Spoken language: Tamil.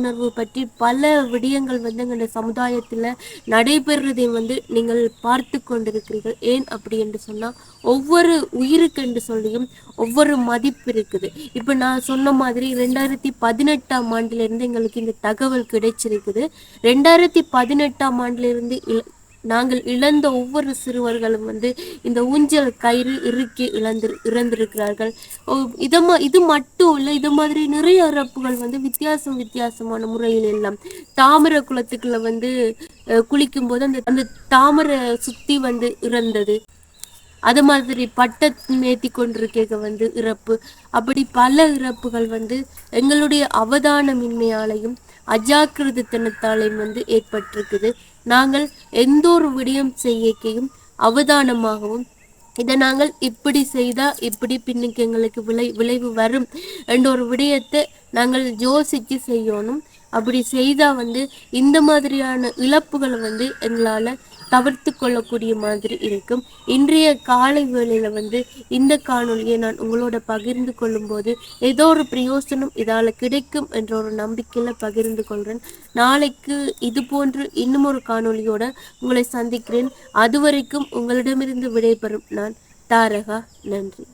உணர்வு பற்றி பல விடயங்கள் வந்து எங்களுடைய சமுதாயத்தில் நடைபெறுறதை வந்து நீங்கள் பார்த்து கொண்டிருக்கிறீர்கள். ஏன் அப்படி என்று சொன்னால் ஒவ்வொரு உயிருக்கு என்று சொல்லியும் ஒவ்வொரு மதிப்பு இருக்குது. இப்போ நான் சொன்ன மாதிரி ரெண்டாயிரத்தி பதினெட்டாம் ஆண்டிலிருந்து எங்களுக்கு இந்த தகவல் கிடைச்சிருக்குது. ரெண்டாயிரத்தி பதினெட்டாம் ஆண்டிலிருந்து நாங்கள் இழந்த ஒவ்வொரு சிறுவர்களும் வந்து இந்த ஊஞ்சல் கயிறு இறுக்கி இழந்து இறந்திருக்கிறார்கள். இதை இது மட்டும் இல்லை இது மாதிரி நிறைய இறப்புகள் வந்து வித்தியாசம் வித்தியாசமான முறையில் எல்லாம் தாமரை குளத்துக்குள்ள வந்து குளிக்கும் போது அந்த அந்த தாமரை சுத்தி வந்து இறந்தது. அது மாதிரி பட்டத்தை மேத்தி கொண்டிருக்க வந்து இறப்பு. அப்படி பல இறப்புகள் வந்து எங்களுடைய அவதானமின்மையாலையும் அஜாக்கிரதத்தனத்தாலையும் வந்து ஏற்பட்டிருக்குது. நாங்கள் எந்த ஒரு விடயம் செய்யக்கையும் அவதானமாகவும் இதை நாங்கள் இப்படி செய்தால் இப்படி பின்னுக்கு எங்களுக்கு விளை விளைவு வரும் என்ற ஒரு விடயத்தை நாங்கள் யோசித்து செய்யணும். அப்படி செய்தால் வந்து இந்த மாதிரியான இழப்புகளை வந்து எங்களால் தவிர்த்து கொள்ளக்கூடிய மாதிரி இருக்கும். இன்றைய காலை வேளையில் வந்து இந்த காணொலியை நான் உங்களோட பகிர்ந்து கொள்ளும்போது ஏதோ ஒரு பிரயோசனம் இதால் கிடைக்கும் என்ற ஒரு நம்பிக்கையில் பகிர்ந்து கொள்கிறேன் நாளைக்கு இது போன்று இன்னும் ஒரு காணொலியோட உங்களை சந்திக்கிறேன். அதுவரைக்கும் உங்களிடமிருந்து விடைபெறும் நான் தாரகா. நன்றி.